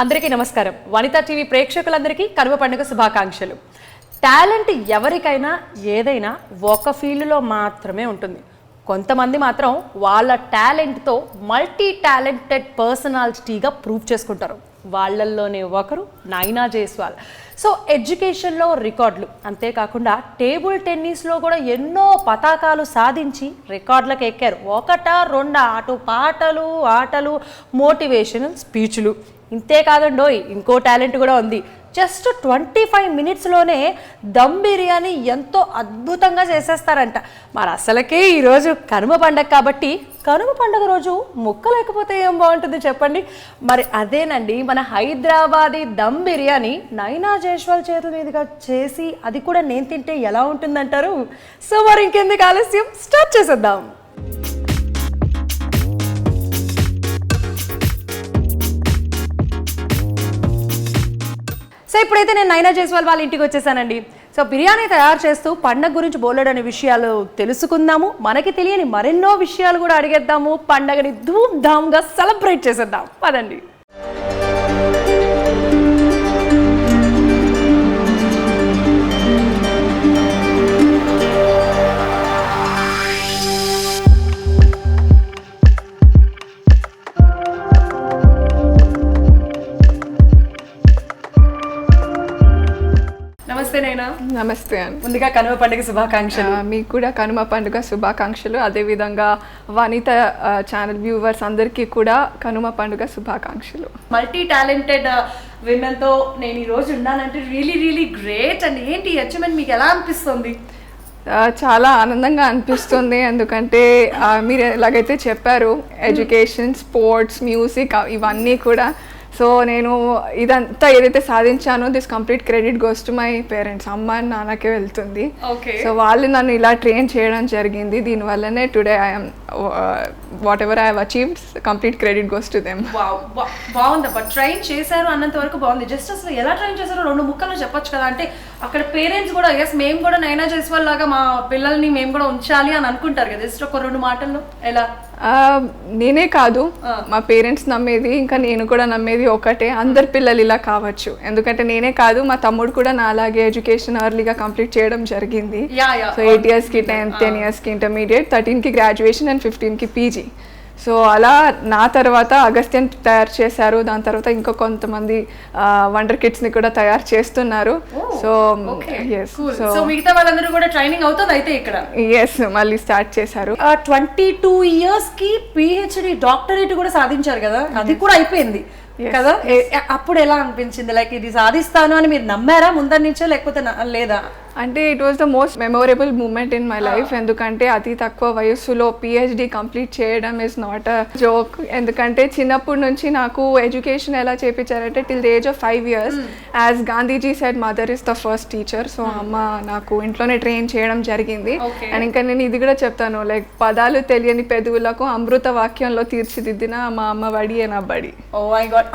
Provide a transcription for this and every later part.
అందరికీ నమస్కారం. వనితా టీవీ ప్రేక్షకులందరికీ కనుమ పండుగ శుభాకాంక్షలు. టాలెంట్ ఎవరికైనా ఏదైనా ఒక ఫీల్డ్లో మాత్రమే ఉంటుంది. కొంతమంది మాత్రం వాళ్ళ టాలెంట్తో మల్టీ టాలెంటెడ్ పర్సనాలిటీగా ప్రూవ్ చేసుకుంటారు. వాళ్ళల్లోనే ఒకరు నైనా జైస్వాల్. సో ఎడ్యుకేషన్లో రికార్డులు. అంతేకాకుండా టేబుల్ టెన్నిస్లో కూడా ఎన్నో పతాకాలు సాధించి రికార్డులకు ఎక్కారు. ఒకట రెండా అటు పాటలు ఆటలు మోటివేషనల్ స్పీచ్లు. ఇంతే కాదండోయ్ ఇంకో టాలెంట్ కూడా ఉంది. జస్ట్ ట్వంటీ ఫైవ్ మినిట్స్లోనే దమ్ బిర్యానీ ఎంతో అద్భుతంగా చేసేస్తారంట. మరి అసలకే ఈరోజు కనుమ పండగ కాబట్టి కనుమ పండగ రోజు ముక్క లేకపోతే ఏం బాగుంటుంది చెప్పండి. మరి అదేనండి మన హైదరాబాదీ దమ్ బిర్యానీ నైనా జైస్వాల్ చేతుల మీదుగా చేసి అది కూడా నేను తింటే ఎలా ఉంటుందంటారు? సో మరి ఇంకెందుకు ఆలస్యం? స్టార్ట్ చేసేద్దాం. సో ఇప్పుడైతే నేను నైనా జైస్వాల్ వాళ్ళ ఇంటికి వచ్చేసానండి. సో బిర్యానీ తయారు చేస్తూ పండగ గురించి బోలెడని విషయాలు తెలుసుకుందాము. మనకి తెలియని మరెన్నో విషయాలు కూడా అడిగేద్దాము. పండగని ధూమ్ ధామ్గా సెలబ్రేట్ చేసేద్దాం. పదండి. నమస్తే. అండి ముందుగా కనుమ పండుగ శుభాకాంక్షలు. మీకు కూడా కనుమ పండుగ శుభాకాంక్షలు. అదేవిధంగా వనిత ఛానల్ వ్యూవర్స్ అందరికీ కూడా కనుమ పండుగ శుభాకాంక్షలు. మల్టీ టాలెంటెడ్ విమెన్తో నేను ఈ రోజు ఉన్నానంటే రియలీ రియలీ గ్రేట్ అండి ఏంటి అచీవ్మెంట్ మీకు ఎలా అనిపిస్తుంది? చాలా ఆనందంగా అనిపిస్తుంది. ఎందుకంటే మీరు ఎలాగైతే చెప్పారు ఎడ్యుకేషన్ స్పోర్ట్స్ మ్యూజిక్ ఇవన్నీ కూడా సో నేను ఇదంతా ఏదైతే సాధించానో this complete credit goes to my parents అమ్మ and నాన్నకే వెళ్తుంది. ఓకే సో వాళ్ళు నన్ను ఇలా ట్రైన్ చేయడం జరిగింది. దీనివల్లనే today I'm whatever I have achieved complete credit goes to them బాగుంది బట్ ట్రైన్ చేశారు అన్నంత వరకు బాగుంది. జస్ట్ అసలు ఎలా ట్రైన్ చేశారో రెండు ముక్కలు చెప్పొచ్చు కదా. అంటే అక్కడ పేరెంట్స్ కూడా ఎస్ మేము కూడా నైనా చేసే లాగా మా పిల్లల్ని మేము కూడా ఉంచాలి అని అనుకుంటారు కదా. జస్ట్ ఒక రెండు మాటల్లో. ఎలా? నేనే కాదు. మా పేరెంట్స్ నమ్మేది ఇంకా నేను కూడా నమ్మేది ఒకటే. అందరి పిల్లలు ఇలా కావచ్చు. ఎందుకంటే నేనే కాదు మా తమ్ముడు కూడా నా అలాగే ఎడ్యుకేషన్ అర్లీగా కంప్లీట్ చేయడం జరిగింది. సో ఎయిట్ ఇయర్స్కి టెన్త్ టెన్ ఇయర్స్కి ఇంటర్మీడియట్ థర్టీన్కి గ్రాడ్యుయేషన్ అండ్ ఫిఫ్టీన్కి పీజీ సో అలా నా తర్వాత అగస్త్యన్ తయారు చేశారు. దాని తర్వాత ఇంకా కొంతమంది వండర్ కిడ్స్ని కూడా తయారు చేస్తున్నారు. సో సో మిగతా వాళ్ళందరూ కూడా ట్రైనింగ్ అవుతుంది అయితే ఇక్కడ. ఎస్ మళ్ళీ స్టార్ట్ చేశారు. ట్వంటీ టూ ఇయర్స్కి పిహెచ్డి డాక్టరేట్ కూడా సాధించారు కదా. అది కూడా అయిపోయింది. కదా? అప్పుడు ఎలా అనిపించింది? లైక్ ఇది సాధిస్తాను అని మీరు నమ్మారా ముందర నుంచే లేకపోతే నా- లేదా? అంటే it was the most memorable moment in my life ఎందుకంటే అతి తక్కువ వయస్సులో పిహెచ్డి కంప్లీట్ చేయడం ఇస్ నాట్ అ జోక్ ఎందుకంటే చిన్నప్పటి నుంచి నాకు ఎడ్యుకేషన్ ఎలా చేపించారంటే till the age of five years as Gandhiji said mother is the first teacher so అమ్మ నాకు ఇంట్లోనే ట్రైన్ చేయడం జరిగింది. అండ్ ఇంకా నేను ఇది కూడా చెప్తాను లైక్ పదాలు తెలియని పెదవులకు అమృత వాక్యంలో తీర్చిదిద్దిన మా అమ్మ వడి నా బడి. ఓ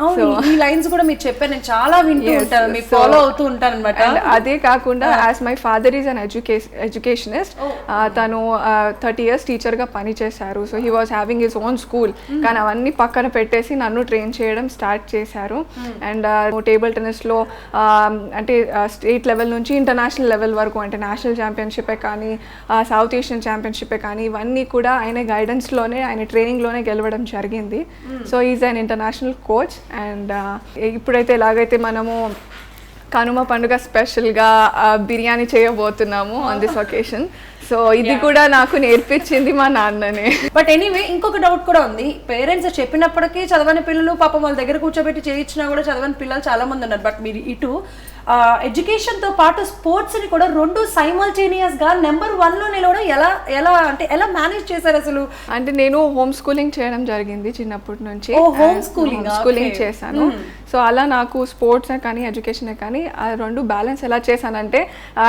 అవును ఈ లైన్స్ కూడా మీరు చెప్పారు నేను చాలా వింటూ ఉంటాను ఫాలో అవుతూ ఉంటాను అనమాట అదే కాకుండా as my father is an education educationist తను థర్టీ ఇయర్స్ టీచర్గా పనిచేశారు. So he was having his own school కానీ అవన్నీ పక్కన పెట్టేసి నన్ను ట్రైన్ చేయడం స్టార్ట్ చేశారు. అండ్ టేబుల్ టెన్నిస్లో అంటే స్టేట్ లెవెల్ నుంచి ఇంటర్నేషనల్ లెవెల్ వరకు అంటే నేషనల్ ఛాంపియన్షిపే కానీ సౌత్ ఏషియన్ ఛాంపియన్షిపే కానీ ఇవన్నీ కూడా ఆయన గైడెన్స్లోనే ఆయన ట్రైనింగ్లోనే గెలవడం జరిగింది. So is an international coach and ఇప్పుడైతే ఎలాగైతే మనము కనుమ పండుగ స్పెషల్గా బిర్యానీ చేయబోతున్నాము ఆన్ దిస్ ఒకేషన్ సో ఇది కూడా నాకు నేర్పించింది మా నాన్ననే. బట్ ఎనీవే ఇంకొక డౌట్ కూడా ఉంది. పేరెంట్స్ చెప్పినప్పటికీ చదవని పిల్లలు పాపం వాళ్ళ దగ్గర కూర్చోబెట్టి చేయించినా కూడా చదవని పిల్లలు చాలా మంది ఉన్నారు. బట్ మీరు ఇటు ఎడ్యుకేషన్తో పాటు స్పోర్ట్స్ని కూడా రెండు సైమల్టేనియస్గా నెంబర్ వన్లో నిలవడం ఎలా ఎలా అంటే ఎలా మేనేజ్ చేశారు అసలు? అంటే నేను హోమ్ స్కూలింగ్ చేయడం జరిగింది చిన్నప్పటి నుంచి. ఆ? Schooling Okay. చేశాను. సో అలా నాకు స్పోర్ట్స్ కానీ ఎడ్యుకేషన్ కానీ ఆ రెండు బ్యాలెన్స్ ఎలా చేశానంటే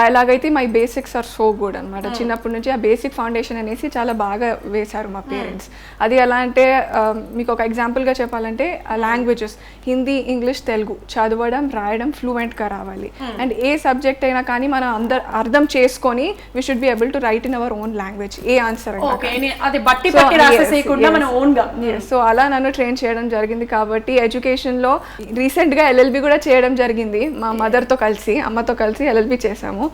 ఎలాగైతే my basics are so good అనమాట చిన్నప్పటి నుంచి ఆ బేసిక్ ఫౌండేషన్ అనేసి చాలా బాగా వేశారు మా పేరెంట్స్ అది ఎలా అంటే మీకు ఒక ఎగ్జాంపుల్గా చెప్పాలంటే లాంగ్వేజెస్ హిందీ ఇంగ్లీష్ తెలుగు చదవడం రాయడం ఫ్లూయెంట్గా రావాలి. అండ్ ఏ సబ్జెక్ట్ అయినా కానీ మనం అందరు అర్థం చేసుకొని we should be able to write in our own language a answer so అలా నన్ను ట్రైన్ చేయడం జరిగింది కాబట్టి ఎడ్యుకేషన్లో రీసెంట్గా ఎల్ఎల్బి కూడా చేయడం జరిగింది. మా మదర్తో కలిసి అమ్మతో కలిసి ఎల్ఎల్బి చేశాము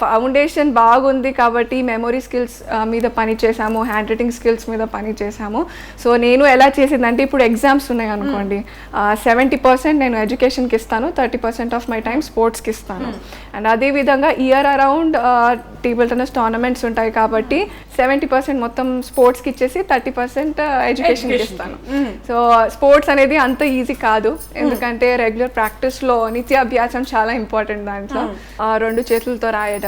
ఫౌండేషన్ బాగుంది కాబట్టి మెమొరీ స్కిల్స్ మీద పని చేసాము హ్యాండ్ రైటింగ్ స్కిల్స్ మీద పని చేసాము సో నేను ఎలా చేసిందంటే ఇప్పుడు ఎగ్జామ్స్ ఉన్నాయి అనుకోండి. సెవెంటీ పర్సెంట్ నేను ఎడ్యుకేషన్కి ఇస్తాను thirty percent of my time స్పోర్ట్స్కి ఇస్తాను. అండ్ అదేవిధంగా year around table tennis tournaments ఉంటాయి కాబట్టి సెవెంటీ పర్సెంట్ మొత్తం స్పోర్ట్స్కి ఇచ్చేసి థర్టీ పర్సెంట్ ఎడ్యుకేషన్కి ఇస్తాను. సో స్పోర్ట్స్ అనేది అంత ఈజీ కాదు. ఎందుకంటే రెగ్యులర్ ప్రాక్టీస్లో నిత్య అభ్యాసం చాలా ఇంపార్టెంట్ దాంట్లో. రెండు చేతులతో రాయడం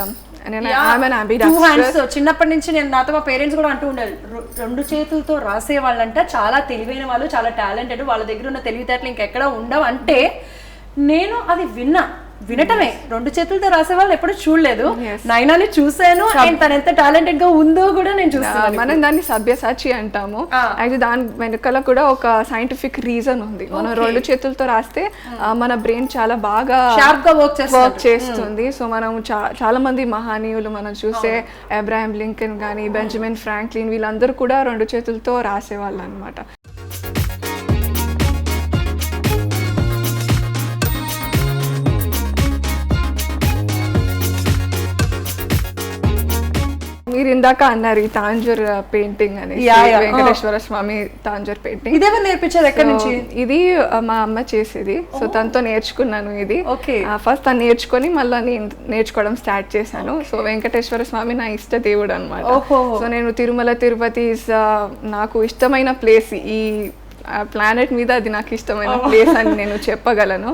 హ్యాండ్స్ చిన్నప్పటి నుంచి నేను నాతో మా పేరెంట్స్ కూడా అంటూ ఉండాలి. "రె- రెండు చేతులతో రాసే వాళ్ళంట చాలా తెలివైన వాళ్ళు చాలా టాలెంటెడ్ వాళ్ళ దగ్గర ఉన్న తెలివితేటలు ఇంకెక్కడ ఉండవు అంటే నేను అది విన్నా. వినటమే. రెండు చేతులతో రాసే వాళ్ళు ఎప్పుడు చూడలేదు. నైనాని చూశాను. and తను ఎంత టాలెంటెడ్గా ఉందో కూడా నేను చూస్తాను మనం దాన్ని సభ్యసాచి అంటాము. అయితే దాని వెనుకల కూడా ఒక సైంటిఫిక్ రీజన్ ఉంది. మనం రెండు చేతులతో రాస్తే మన బ్రెయిన్ చాలా బాగా షార్ప్గా వర్క్ వర్క్ చేస్తుంది. సో మనం చాలా మంది మహనీయులు మనం చూస్తే అబ్రాహం లింకన్ కానీ బెంజమిన్ ఫ్రాంక్లిన్ వీళ్ళందరూ కూడా రెండు చేతులతో రాసేవాళ్ళు అనమాట మీరు ఇందాక అన్నారు ఈ తాంజూర్ పెయింటింగ్ అని. వెంకటేశ్వర స్వామి తాంజూర్ పెయింటింగ్ ఇదేమో నేర్పించారు ఎక్కడి నుంచి? ఇది మా అమ్మ చేసేది. సో తనతో నేర్చుకున్నాను ఇది. ఫస్ట్ తను నేర్చుకొని మళ్ళీ నేను నేర్చుకోవడం స్టార్ట్ చేశాను. సో వెంకటేశ్వర స్వామి నా ఇష్ట దేవుడు అనమాట. సో నేను తిరుమల తిరుపతి నాకు ఇష్టమైన ప్లేస్ ఈ ప్లానెట్ మీద అది నాకు ఇష్టమైన ప్లేస్ అని నేను చెప్పగలను.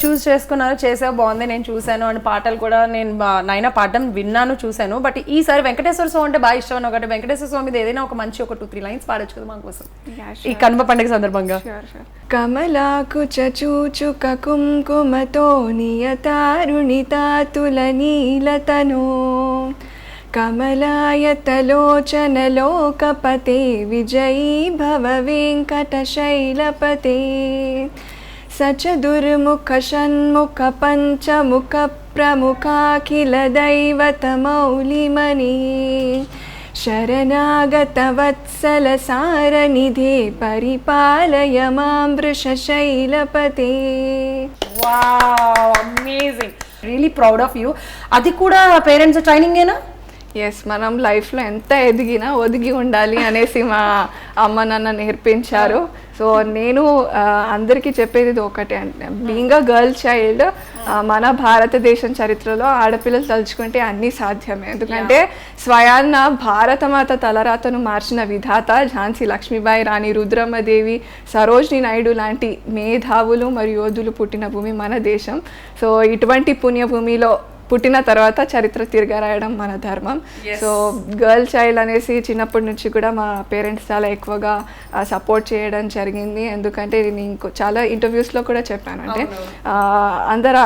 చూస్ చేసుకున్నారు చేసావు బాగుంది నేను చూశాను అండ్ పాటలు కూడా నేను నైనా పాడడం విన్నాను చూశాను. బట్ ఈసారి వెంకటేశ్వర స్వామి అంటే బాగా ఇష్టం ఒకటి వెంకటేశ్వర స్వామి మీద ఏదైనా ఒక మంచి ఒక టూ త్రీ లైన్స్ పాడొచ్చు కదా మా కోసం. ఈ కనుమ పండుగ సందర్భంగా. కమలాకు చూచుక కుంకుమతో నియతారుణితాతుల నీలతను. కమలాయతలోచనలోకపతే విజయీ భవ వెంకటశైలపతే. సచదుర్ముఖ షణ్ముఖ పంచముఖ ప్రముఖాఖిల దైవత మౌలిమణి శరణాగత వత్సల సారనిధే పరిపాలయ మాం వృషశైలపతే wow amazing really proud of you అది కూడా పేరెంట్స్ ట్రైనింగ్ ఏనా? ఎస్ మనం లైఫ్లో ఎంత ఎదిగినా ఒదిగి ఉండాలి అనేసి మా అమ్మ నాన్న నేర్పించారు. సో నేను అందరికీ చెప్పేది ఇది ఒకటే అంటే బీయింగ్ అ గర్ల్ చైల్డ్ మన భారతదేశం చరిత్రలో ఆడపిల్లలు తలుచుకుంటే అన్నీ సాధ్యమే. ఎందుకంటే స్వయాన్న భారతమాత తలరాతను మార్చిన విధాత ఝాన్సీ లక్ష్మీబాయి రాణి రుద్రమ్మదేవి సరోజిని నాయుడు లాంటి మేధావులు మరియు యోధులు పుట్టిన భూమి మన దేశం. సో ఇటువంటి పుణ్యభూమిలో పుట్టిన తర్వాత చరిత్ర తిరగా రాయడం మన ధర్మం. సో గర్ల్ చైల్డ్ అనేసి చిన్నప్పటి నుంచి కూడా మా పేరెంట్స్ చాలా ఎక్కువగా సపోర్ట్ చేయడం జరిగింది. ఎందుకంటే నేను ఇంకో చాలా ఇంటర్వ్యూస్లో కూడా చెప్పాను. అంటే అందరు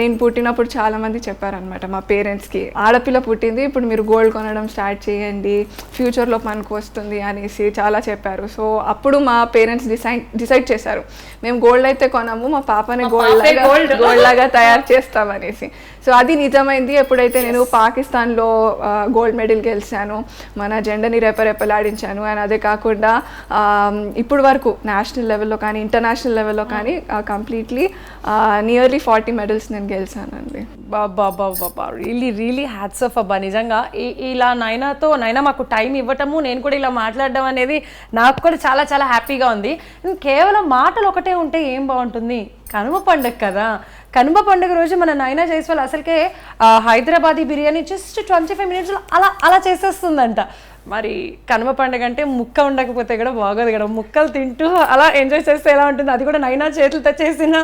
నేను పుట్టినప్పుడు చాలా మంది చెప్పారనమాట మా పేరెంట్స్కి ఆడపిల్ల పుట్టింది ఇప్పుడు మీరు గోల్డ్ కొనడం స్టార్ట్ చేయండి ఫ్యూచర్లో మనకు వస్తుంది అనేసి చాలా చెప్పారు. సో అప్పుడు మా పేరెంట్స్ డిసైడ్ డిసైడ్ చేశారు. మేము గోల్డ్ అయితే కొనము మా పాపని గోల్డ్ లాగా. గోల్డ్ లాగా తయారు చేస్తామనేసి సో అది నిజమైంది. ఎప్పుడైతే నేను పాకిస్తాన్లో గోల్డ్ మెడల్ గెలిచాను మన జెండని రెపరెపలాడించాను అండ్ అదే కాకుండా ఇప్పుడు వరకు నేషనల్ లెవెల్లో కానీ ఇంటర్నేషనల్ లెవెల్లో కానీ కంప్లీట్లీ నియర్లీ ఫార్టీ మెడల్స్ నేను గెలిచానండి. బాబా బాబా రియలీ రియలీ హ్యాట్స్ ఆఫ్ అబ్బా. నిజంగా ఇలా నైనాతో నైనా మాకు టైం ఇవ్వటము నేను కూడా ఇలా మాట్లాడడం అనేది నాకు కూడా చాలా చాలా హ్యాపీగా ఉంది. కేవలం మాటలు ఒకటే ఉంటే ఏం బాగుంటుంది? కనుమ పండుగ కదా. కనుమ పండుగ రోజు మన నైనా జైస్వాల్ అసలుకే Hyderabadi biryani just twenty five మినిట్స్లో అలా అలా చేసేస్తుందంట. మరి కనుమ పండుగ అంటే ముక్క ఉండకపోతే కూడా బాగోదు కదా. ముక్కలు తింటూ అలా ఎంజాయ్ చేస్తే ఎలా ఉంటుంది? అది కూడా నైనా చేతులతో చేసిన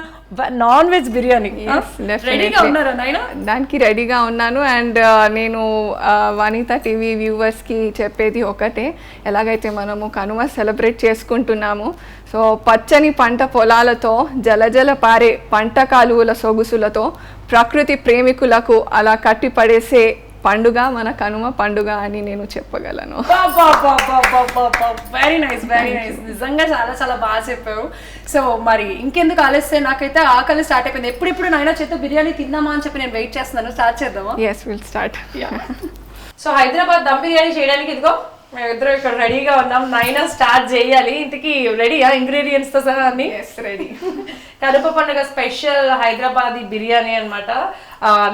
నాన్ వెజ్ బిర్యానీ. Definitely. రెడీగా ఉన్నారా నైనా? దానికి రెడీగా ఉన్నాను అండ్ నేను ఆ, వనిత టీవీ వ్యూవర్స్కి చెప్పేది ఒకటే. ఎలాగైతే మనము కనుమ సెలబ్రేట్ చేసుకుంటున్నాము సో పచ్చని పంట పొలాలతో జలజల పారే పంట కాలువల సొగుసులతో ప్రకృతి ప్రేమికులకు అలా కట్టి పడేసే పండుగ మన కనుమ పండుగ అని నేను చెప్పగలను. వెరీ నైస్ వెరీ నైస్ నిజంగా చాలా చాలా బాగా చెప్పావు. సో మరి ఇంకెందుకు ఆలస్యం? నాకైతే ఆకలి స్టార్ట్ అయిపోయింది. ఎప్పుడెప్పుడు నాయన చేత బిర్యానీ తిందామా అని చెప్పి నేను వెయిట్ చేస్తున్నాను. స్టార్ట్ చేద్దామా? Yes will start so Hyderabad dum biryani చేయడానికి ఇదిగో మేమిద్దరం ఇక్కడ రెడీగా ఉన్నాం. నైనా స్టార్ట్ చేయాలి. ఇంటికి రెడీయా ఇంగ్రీడియంట్స్తో సహా అన్ని? ఎస్ రెడీ కడుప పండుగ స్పెషల్ హైదరాబాదీ బిర్యానీ అనమాట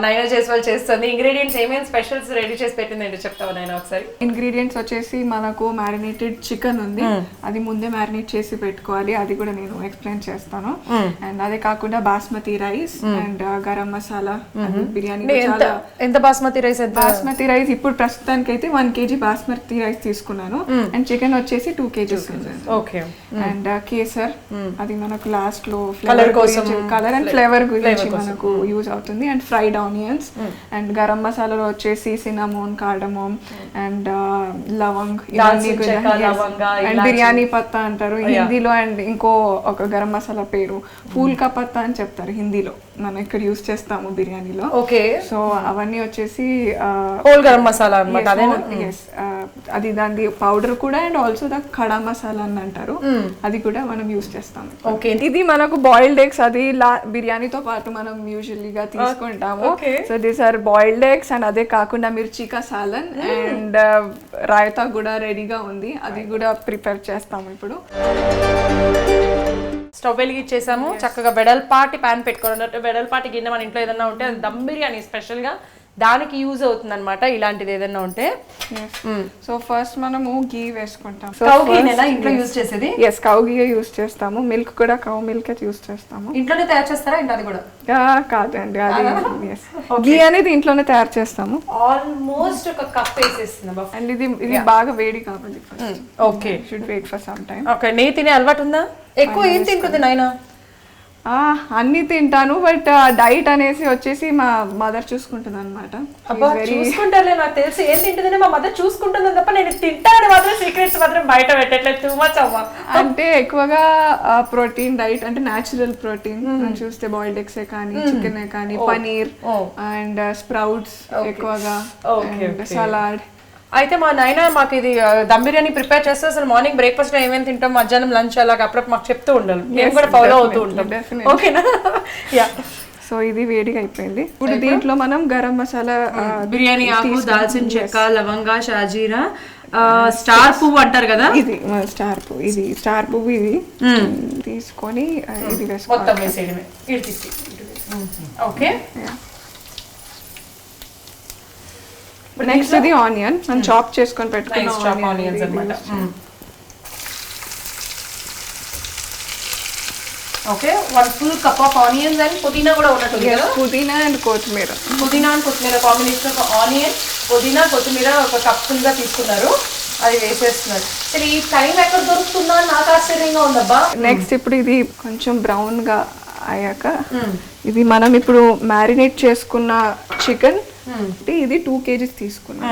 నైనా జైస్వాల్ చేస్తుంది. ఇంగ్రీడియంట్స్ ఏమేమి స్పెషల్స్ రెడీ చేసి పెట్టింది ఏంటో చెప్తావా నైనా ఒకసారి? ఇంగ్రీడియంట్స్ వచ్చేసి మనకు మ్యారినేటెడ్ చికెన్ ఉంది. అది ముందే మ్యారినేట్ చేసి పెట్టుకోవాలి. అది కూడా నేను ఎక్స్ప్లెయిన్ చేస్తాను. అండ్ అదే కాకుండా బాస్మతి రైస్ అండ్ గరం మసాలా బిర్యానీ ఎంత బాస్మతి రైస్ బాస్మతి రైస్ ఇప్పుడు ప్రస్తుతానికి అయితే వన్ కేజీ బాస్మతి రైస్ తీసుకున్నాను. అండ్ చికెన్ వచ్చేసి two KGs okay. And kesar. అది మనకు లాస్ట్లో Colour కోసం. కలర్ అండ్ ఫ్లేవర్ గురించి మనకు యూజ్ అవుతుంది. And fried onions and garam మసాలాలో వచ్చేసి cinnamon cardamom and lavang and. Biryani patta అంటారు. హిందీలో అండ్ ఇంకో ఒక గరం మసాలా పేరు ఫూల్ కా పత్తా అని చెప్తారు హిందీలో. మనం ఇక్కడ యూజ్ చేస్తాము బిర్యానీలో. ఓకే. సో అవన్నీ వచ్చేసి హోల్ గరం మసాలా అనమాట అదే ఎస్ అది దాని పౌడర్ కూడా and also the khada masala అని అంటారు. అది కూడా మనం యూస్ చేస్తాం ఓకే ఇది మనకు బాయిల్డ్ ఎగ్స్ అది బిర్యానీతో పాటు మనం యూజువల్లీగా తీసుకుంటాము. So these are boiled eggs and అదే కాకుండా మిర్చికా సాలన్ అండ్ రాయతా కూడా రెడీగా ఉంది. అది కూడా ప్రిపేర్ చేస్తాము ఇప్పుడు. స్టవ్ వెలిగించేసాము చక్కగా వెడల్పాటి ప్యాన్ పెట్టుకోవాలి. వెడల్పాటి గిన్నె మన ఇంట్లో ఏదైనా ఉంటే అది దమ్ బిర్యానీ స్పెషల్గా. దానికి యూజ్ అవుతుంది అనమాట ఇలాంటిది ఏదైనా ఉంటే. సో ఫస్ట్ మనము గీ వేసుకుంటాం. ఇంట్లో యూజ్ చేసేది? ఎస్ కౌ గీ యూస్ చేస్తాము. మిల్క్ కూడా కౌ మిల్క్ యూస్ చేస్తాము. ఇంట్లోనే తయారు చేస్తారా? ఏంటి అది కూడా? కాదండి అది. గీ అనేది ఇంట్లోనే తయారు చేస్తాము. ఆల్మోస్ట్ ఒక కప్ వేసేస్తుంది అండ్ ఇది ఇది బాగా వేడి కావాలి okay should wait for some time okay నెయ్యి తినే అలవాటు ఉందా? ఎక్కువ ఏం తింటుంది నాయన? అన్ని తింటాను బట్ డైట్ అనేసి వచ్చేసి మా మదర్ చూసుకుంటుంది అనమాట చూసుకుంటారులే నాకు తెలిసి. ఏం తింటుందని మా మదర్ చూసుకుంటుందని తప్ప నేను తింటానని మాత్రం సీక్రెట్స్ మాత్రం బయట పెట్టట్లేదు. టూ మచ్ అవ్వ. అంటే ఎక్కువగా ప్రోటీన్ డైట్ అంటే న్యాచురల్ ప్రోటీన్. చూస్తే బాయిల్డ్ ఎగ్స్ కానీ చికెన్ కానీ పనీర్ Oh. అండ్ స్ప్రౌట్స్ ఎక్కువగా Okay, సలాడ్ అయితే మా నాయన మాకు ఇది దమ్ బిర్యానీ ప్రిపేర్ చేస్తే అసలు మార్నింగ్ బ్రేక్ఫాస్ట్ ఏమేమి తింటాం మధ్యాహ్నం లంచ్ అలాగ అప్పుడప్పుడు మాకు చెప్తూ ఉండాలి. మేము కూడా ఫాలో అవుతూ ఉంటాం. ఓకేనా? యా సో ఇది వేడిగా అయిపోయింది. ఇప్పుడు దీంట్లో మనం గరం మసాలా బిర్యానీ ఆకు దాల్చిన చెక్క లవంగా షాజీరా స్టార్ పువ్వు అంటారు కదా? ఇది స్టార్ పువ్వు ఇది స్టార్ పువ్వు ఇది. తీసుకొని ఆ, ఇది వేసుకోవాలి. మొత్తం నెక్స్ట్ ఇది ఆనియన్ మనం చాప్ చేసుకొని పెట్టుకున్న నైస్ చాప్ ఆనియన్స్ అనమాట. Okay one full cup of onions and pudina కూడా ఉన్నట్టుంది Yes, కదా? పుదీనా అండ్ కొత్తిమీర. పుదీనా అండ్ కొత్తిమీర కాంబినేషన్ ఒక ఆనియన్ పుదీనా కొత్తిమీర ఒక కప్ ఫుల్గా తీసుకున్నారు. అది వేసేస్తున్నారు. సరే ఈ టైం ఎక్కడ దొరుకుతుందా? నాకు ఆశ్చర్యంగా ఉందబ్బా. నెక్స్ట్ ఇప్పుడు ఇది కొంచెం బ్రౌన్గా అయ్యాక ఇది మనం ఇప్పుడు మ్యారినేట్ చేసుకున్న చికెన్ ఇది టూ కేజీస్ తీసుకున్నాం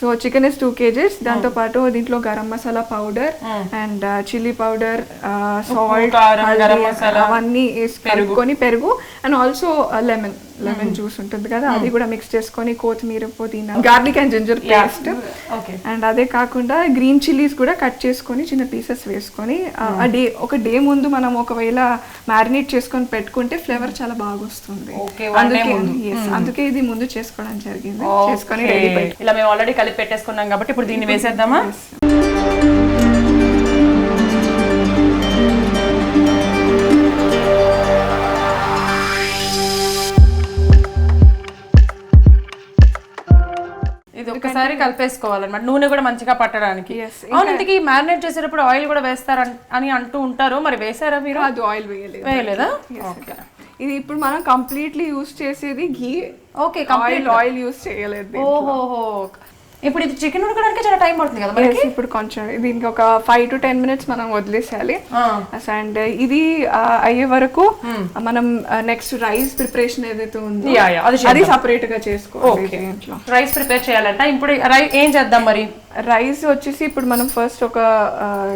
so chicken is two KGs దాంతో పాటు దీంట్లో garam masala powder and chilli powder salt అవన్నీ వేసి పెరుగు. And also lemon lemon juice ఉంటుంది కదా అది కూడా మిక్స్ చేసుకొని కొత్తిమీర పుదీనా garlic and ginger paste. And అదే కాకుండా గ్రీన్ చిల్లీస్ కూడా కట్ చేసుకొని చిన్న పీసెస్ వేసుకొని ఆ, డే ఒక డే ముందు మనం ఒకవేళ మ్యారినేట్ చేసుకొని పెట్టుకుంటే ఫ్లేవర్ చాలా బాగా వస్తుంది Okay, one day అందుకే అందుకే ఇది ముందు చేసుకోవడం జరిగింది. చేసుకొని. ఇలా మేము ఆల్రెడీ కలిపి పెట్టేసుకున్నాం కాబట్టి ఇప్పుడు దీన్ని వేసేద్దామా? ఒకసారి కలిపేసుకోవాలన్నమాట. నూనె కూడా మంచిగా పట్టడానికి. Yes, అవును ఇంతకీ మ్యారినేట్ చేసేటప్పుడు ఆయిల్ కూడా వేస్తారు అని అంటూ ఉంటారు. మరి వేసారా మీరు? అది ఆయిల్ వేయలేదు. వేయలేదా? ఓకే ఇది ఇప్పుడు మనం కంప్లీట్లీ యూస్ చేసేది ghee okay oil oil use చేయలేదు ఓహోహో. ఇప్పుడు ఇది చికెన్ ఉడకడానికి చాలా టైం పడుతుంది కదా Yes, ఇప్పుడు కొంచెం దీనికి ఒక ఫైవ్ టు టెన్ మినిట్స్ మనం వదిలేసేయాలి. అండ్ ఇది అయ్యే వరకు మనం నెక్స్ట్ రైస్ ప్రిపరేషన్ ఏదైతే ఉందో Hmm. అది సపరేట్గా చేసుకోవాలి రైస్ ప్రిపేర్ చేయాలంట. ఇప్పుడు ఏం చేద్దాం మరి? రైస్ వచ్చేసి ఇప్పుడు మనం ఫస్ట్ ఒక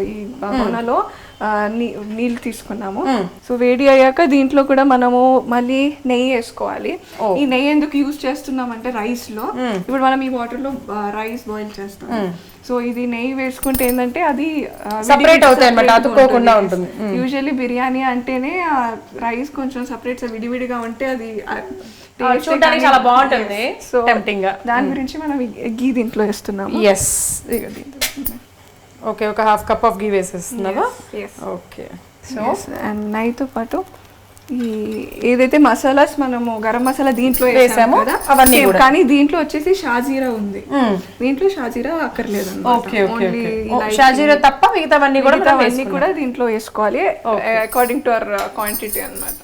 ఈ నీ- నీళ్ళు తీసుకున్నాము. సో వేడి అయ్యాక దీంట్లో కూడా మనము మళ్ళీ నెయ్యి వేసుకోవాలి. ఈ నెయ్యి ఎందుకు యూజ్ చేస్తున్నాం అంటే రైస్లో ఇప్పుడు మనం ఈ వాటర్లో రైస్ బాయిల్ చేస్తాం సో ఇది నెయ్యి వేసుకుంటే ఏంటంటే అది Separate అవుతాయి అతుక్కోకుండా ఉంటుంది. యూజువల్లీ బిర్యానీ అంటేనే రైస్ కొంచెం సపరేట్ విడివిడిగా ఉంటే అది చూడడానికి చాలా బాగుంటుంది. సో దాని గురించి మనం గీ దీంట్లో వేస్తున్నాము. ఎస్ ఇక దీంట్లో ఓకే ఒక హాఫ్ కప్ ఆఫ్ గీ వేసేస్తున్నావా. ఓకే సో అండ్ నెయ్యితో పాటు ఈ ఏదైతే మసాలాస్ మనము గరం మసాలా దీంట్లో వేసామో, అవన్నీ. కానీ దీంట్లో వచ్చేసి షాజీరా ఉంది. దీంట్లో షాజీరా అక్కర్లేదు ఓకే ఓకే ఓకే షాజీరా తప్ప మిగతావన్నీ కూడా అన్ని కూడా దీంట్లో వేసుకోవాలి అకార్డింగ్ టు అవర్ క్వాంటిటీ అన్నమాట.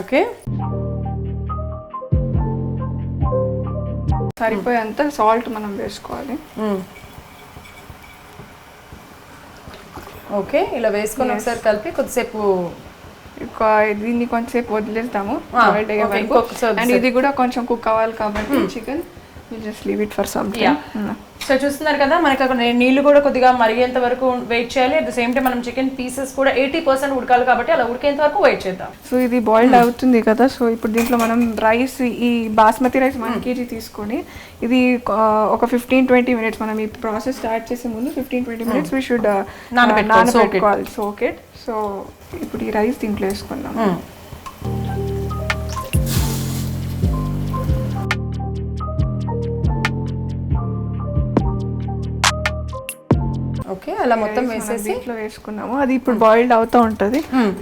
ఓకే సరిపోయేంత సాల్ట్ మనం వేసుకోవాలి. ఓకే ఇలా వేసుకొని ఒకసారి కలిపి కొద్దిసేపు దీన్ని కొంచెంసేపు వదిలేస్తాము అండ్ ఇది కూడా కొంచెం కుక్ అవ్వాలి కాబట్టి chicken just leave it for some. So చూస్తున్నారు కదా మనకి అక్కడ నీళ్ళు కూడా కొద్దిగా మరిగేంత వరకు వెయిట్ చేయాలి. అట్ ద సేమ్ టైం మనం చికెన్ పీసెస్ కూడా ఎయిటీ పర్సెంట్ ఉడకాలి కాబట్టి అలా ఉడికేంత వరకు వెయిట్ చేద్దాం. సో ఇది బాయిల్డ్ అవుతుంది కదా సో ఇప్పుడు దీంట్లో మనం రైస్ ఈ బాస్మతి రైస్ వన్ కేజీ తీసుకొని ఇది ఒక ఫిఫ్టీన్ ట్వంటీ మినిట్స్ మనం ఈ ప్రాసెస్ స్టార్ట్ చేసే ముందు fifteen twenty minutes we should నానబెట్టుకోవాలి, సోకెట్ సో ఇప్పుడు ఈ రైస్ దీంట్లో వేసుకుందాం. ఓకే అలా మొత్తం వేసేసి దీంట్లో వేసుకున్నాము. అది ఇప్పుడు బాయిల్డ్ అవుతూ ఉంటుంది.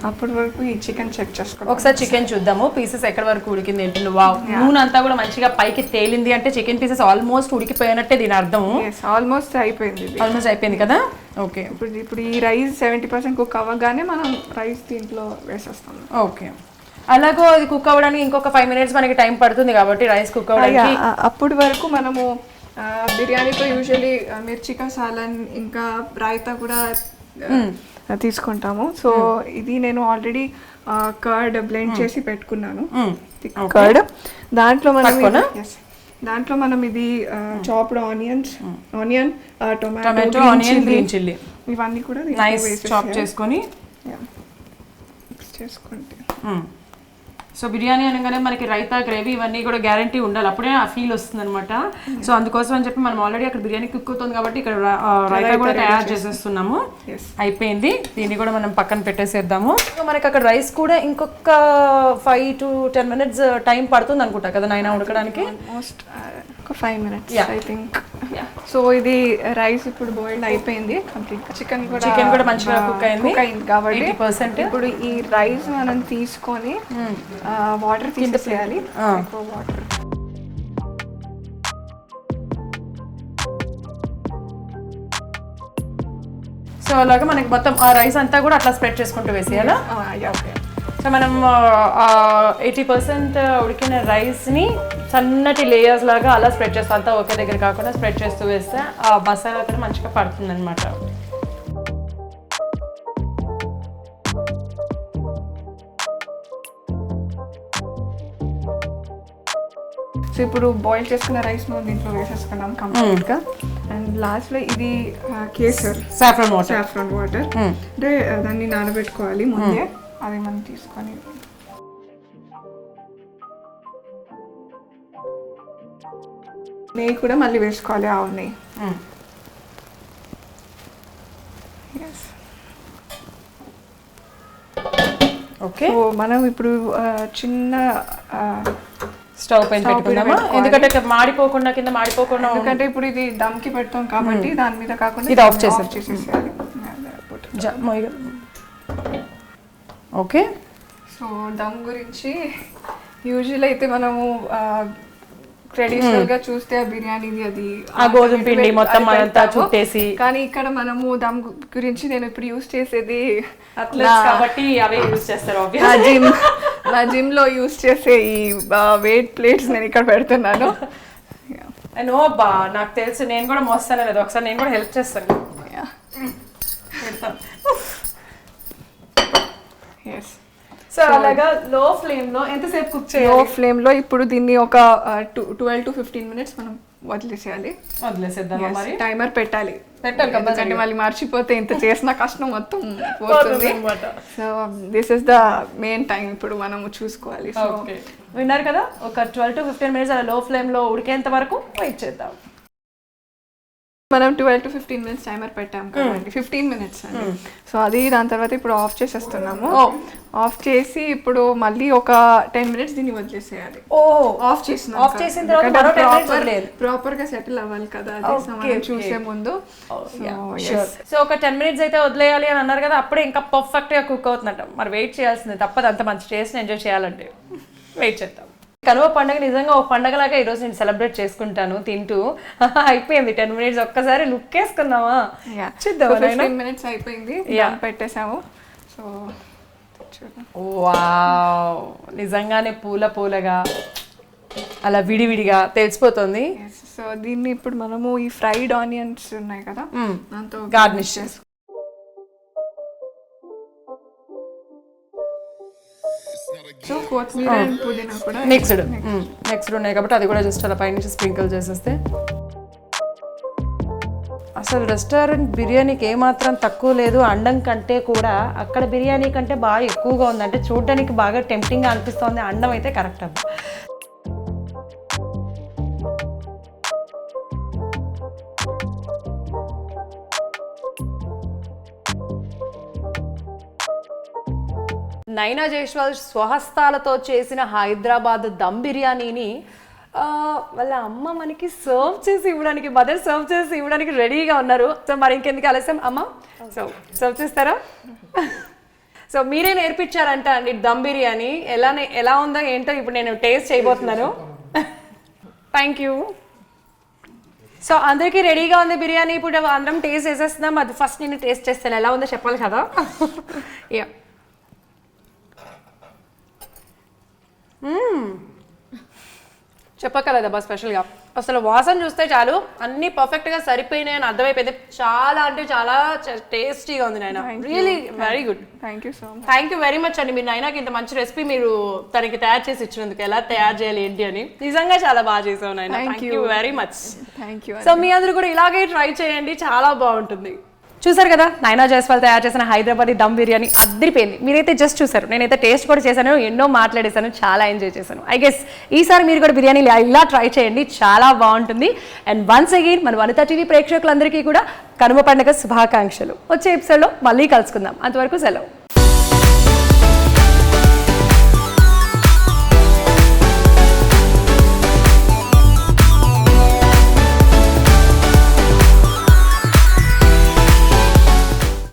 అప్పటి వరకు ఈ చికెన్ చెక్ చేసుకోవాలి ఒకసారి చికెన్ చూద్దాము. పీసెస్ ఎక్కడ వరకు ఉడికింది ఏంటి వావ్ నూనె అంతా కూడా మంచిగా పైకి తేలింది అంటే చికెన్ పీసెస్ ఆల్మోస్ట్ ఉడికిపోయినట్టే దీని అర్థం. ఆల్మోస్ట్ అయిపోయింది ఆల్మోస్ట్ అయిపోయింది కదా? ఓకే ఇప్పుడు ఇప్పుడు ఈ రైస్ సెవెంటీ పర్సెంట్ కుక్ అవ్వగానే మనం రైస్ దీంట్లో వేసేస్తాం ఓకే అలాగో అది కుక్ అవ్వడానికి ఇంకొక ఫైవ్ మినిట్స్ మనకి టైం పడుతుంది కాబట్టి రైస్ కుక్ అవ్వడానికి అయ్యా, ఆ- అప్పటి వరకు మనము బిర్యానీతో యూజువలీ మిర్చికా సాలన్ ఇంకా రాయితా కూడా తీసుకుంటాము. సో ఇది నేను ఆల్రెడీ కర్డ్ బ్లెండ్ చేసి పెట్టుకున్నాను. కర్డ్ దాంట్లో మనం. దాంట్లో మనం ఇది chopped onions onion tomato onion green chilli ఇవన్నీ కూడా నైస్ చాప్ చేసుకొని. చేసుకుంటే. సో బిర్యానీ అనగానే మనకి రైతా గ్రేవీ ఇవన్నీ కూడా గ్యారంటీ ఉండాలి. అప్పుడే ఆ ఫీల్ వస్తుంది అనమాట సో అందుకోసం అని చెప్పి మనం ఆల్రెడీ అక్కడ బిర్యానీ కుక్ అవుతుంది కాబట్టి ఇక్కడ రైతా కూడా తయారు చేసేస్తున్నాము. Yes. అయిపోయింది. దీన్ని కూడా మనం పక్కన పెట్టేసేద్దాము. సో మనకి అక్కడ రైస్ కూడా ఇంకొక five to ten minutes time పడుతుంది అనుకుంటా కదా నైనా ఉడకడానికి? ఆల్మోస్ట్ ఒక five minutes. I think so ఇది రైస్ ఇప్పుడు బాయిల్డ్ అయిపోయింది. కంప్లీట్ చికెన్ కూడా చికెన్ కూడా మంచిగా కుక్ అయింది. కుక్ అయింది కాబట్టి ఇప్పుడు ఈ రైస్ మనం తీసుకొని వాటర్ తీసేయాలి ఎక్కువ వాటర్ సో అలాగే మనకి మొత్తం ఆ రైస్ అంతా కూడా అట్లా స్ప్రెడ్ చేసుకుంటూ వేసేయాలా? ఓకే సో మనం ఎయిటీ పర్సెంట్ ఉడికిన రైస్ని సన్నటి లేయర్స్ లాగా అలా స్ప్రెడ్ చేస్తాం. అంతా ఒకే దగ్గర కాకుండా స్ప్రెడ్ చేస్తూ వేస్తే ఆ మసాలా కూడా మంచిగా పడుతుంది అనమాట సో ఇప్పుడు బాయిల్ చేసుకున్న రైస్ మనం దీంట్లో వేసేసుకున్నాం కంప్లీట్గా. అండ్ లాస్ట్లో ఇది kesar. Saffron water saffron water అంటే దాన్ని నానబెట్టుకోవాలి ముందే. అది మనం తీసుకొని. నెయ్యి కూడా మళ్ళీ వేసుకోవాలి ఆవు నెయ్యి. ఓకే సో మనం ఇప్పుడు చిన్న స్టవ్ పైన పెట్టుకుందామా. ఎందుకంటే మాడిపోకుండా కింద మాడిపోకుండా ఎందుకంటే ఇప్పుడు ఇది దమ్కి పెడతాం కాబట్టి దాని మీద కాకుండా ఇది చేసేది. చేసేసేయాలి. ఓకే. సో దమ్ గురించి యూజువల్ అయితే మనము ట్రెడిషనల్గా చూస్తే ఆ బిర్యానీది అది ఆ గోధుమ పిండి మొత్తం అంతా పెడతాము. చుట్టేసి. కానీ ఇక్కడ మనము దమ్ గురించి నేను ఇప్పుడు యూస్ చేసేది అథ్లెట్స్ కాబట్టి అవే యూజ్ చేస్తారు నా జిమ్లో యూస్ చేసే ఈ వెయిట్ ప్లేట్స్ నేను ఇక్కడ పెడుతున్నాను. నో అబ్బా నాకు తెలుసు. నేను కూడా మోస్తాను లేదు. ఒకసారి నేను కూడా హెల్ప్ చేస్తాను. Yes. సో అలాగా లో ఫ్లేమ్లో ఎంతసేపు కుక్లో చేయాలి ఫ్లేమ్లో ఇప్పుడు దీన్ని ఒక ట్వెల్వ్ టు ఫిఫ్టీన్ మినిట్స్ మనం వదిలేసేయాలి. వదిలేసేద్దామా మరి? టైమర్ పెట్టాలి. పెట్టాలి ఎందుకంటే మళ్ళీ మర్చిపోతే ఇంత చేసిన కష్టం మొత్తం పోతుంది. So this is the main time ఇప్పుడు మనం చూసుకోవాలి. సో విన్నారు కదా? ఒక ట్వెల్వ్ టు ఫిఫ్టీన్ మినిట్స్ అలా లో ఫ్లేమ్లో ఉడికేంత వరకు వెయిట్ చేద్దాం. మనం twelve to fifteen minutes timer పెట్టాం కదండి ఫిఫ్టీన్ మినిట్స్ అండి. సో అది దాని తర్వాత ఇప్పుడు ఆఫ్ చేసేస్తున్నాము. Oh. ఆఫ్ చేసి ఇప్పుడు మళ్ళీ ఒక టెన్ మినిట్స్ దీన్ని వదిలేసేయాలి. ఓ ఆఫ్ చేసిన Off చేసిన తర్వాత మరో 10 minutes వదిలేయాలి. ప్రాపర్గా సెటిల్ అవ్వాలి కదా. చూసే ముందు. సో ఒక టెన్ మినిట్స్ అయితే వదిలేయాలి అని అన్నారు కదా అప్పుడే ఇంకా పర్ఫెక్ట్గా కుక్ అవుతుందట. మరి వెయిట్ చేయాల్సింది తప్పదు. అంత మంచి టేస్ట్ ఎంజాయ్ చేయాలంటే. వెయిట్ చేద్దాం. కనుమ పండుగ నిజంగా ఒక పండగలాగా ఈరోజు నేను సెలబ్రేట్ చేసుకుంటాను తింటూ. అయిపోయింది టెన్ మినిట్స్ ఒక్కసారి లుక్ వేసుకుందామా? ఫిఫ్టీన్ మినిట్స్ అయిపోయింది పెట్టేసాము సో చూద్దాం. వావ్. నిజంగానే పూల పూలగా అలా విడివిడిగా తెలిసిపోతుంది. సో దీన్ని ఇప్పుడు మనము ఈ ఫ్రైడ్ ఆనియన్స్ ఉన్నాయి కదా దాంతో గార్నిష్ చేసి సో కొత్తిమీర అండ్ పుదీనా కూడా నెక్స్ట్ నెక్స్ట్ ఉన్నాయి కాబట్టి అది కూడా జస్ట్ అలా పైనుంచి స్ప్రింకిల్ చేసేస్తే. అసలు రెస్టారెంట్ బిర్యానీకి ఏమాత్రం తక్కువ లేదు. అండం కంటే కూడా అక్కడ బిర్యానీ కంటే బాగా ఎక్కువగా ఉంది అంటే చూడడానికి బాగా టెంప్టింగ్గా అనిపిస్తుంది. అండం అయితే కరెక్ట్ అవ్వ నైనా జైస్వాల్ స్వహస్తాలతో చేసిన హైదరాబాద్ దమ్ బిర్యానీని వాళ్ళ అమ్మ మనకి సర్వ్ చేసి ఇవ్వడానికి మదర్ సర్వ్ చేసి ఇవ్వడానికి రెడీగా ఉన్నారు. సో మరి ఇంకెందుకు ఆలస్యం? అమ్మ సో సర్వ్ చేస్తారా? సో మీరే నేర్పించారంట అండి దమ్ బిర్యానీ. ఎలా ఎలా ఉందో ఏంటో ఇప్పుడు నేను టేస్ట్ చేయబోతున్నాను. థ్యాంక్ యూ సో అందరికీ రెడీగా ఉంది బిర్యానీ. ఇప్పుడు అందరం టేస్ట్ చేసేస్తున్నాం. అది ఫస్ట్ నేను టేస్ట్ చేస్తాను. ఎలా ఉందో చెప్పాలి కదా? యా చెప్పగలదబ్బా స్పెషల్గా అసలు వాసన చూస్తే చాలు అన్ని పర్ఫెక్ట్గా సరిపోయినాయి అని అర్థమైపోయింది. చాలా అంటే చాలా టేస్టీగా ఉంది నాయన. Really very good thank you so much thank you very much అండి. మీరు నైనాకి ఇంత మంచి రెసిపీ మీరు తనకి తయారు చేసి ఇచ్చినందుకు ఎలా తయారు చేయాలి ఏంటి అని. నిజంగా చాలా బాగా చేసావు నాయన. Thank you very much thank you so మీ అందరూ కూడా ఇలాగే ట్రై చేయండి. చాలా బాగుంటుంది. చూసారు కదా నైనా జైస్వాల్ తయారు చేసిన హైదరాబాదీ దమ్ బిర్యానీ అద్దరిపోయింది మీరైతే జస్ట్ చూసారు. నేనైతే టేస్ట్ కూడా చేశాను ఎన్నో మాట్లాడేశాను చాలా ఎంజాయ్ చేశాను. ఐ గెస్ ఈసారి మీరు కూడా బిర్యానీ ఇలా- ఇలా ట్రై చేయండి చాలా బాగుంటుంది. అండ్ వన్స్ అగైన్ మన వనితా టీవీ ప్రేక్షకులందరికీ కూడా కనుమ పండుగ శుభాకాంక్షలు. వచ్చే ఎపిసోడ్లో మళ్ళీ కలుసుకుందాం. అంతవరకు సెలవు.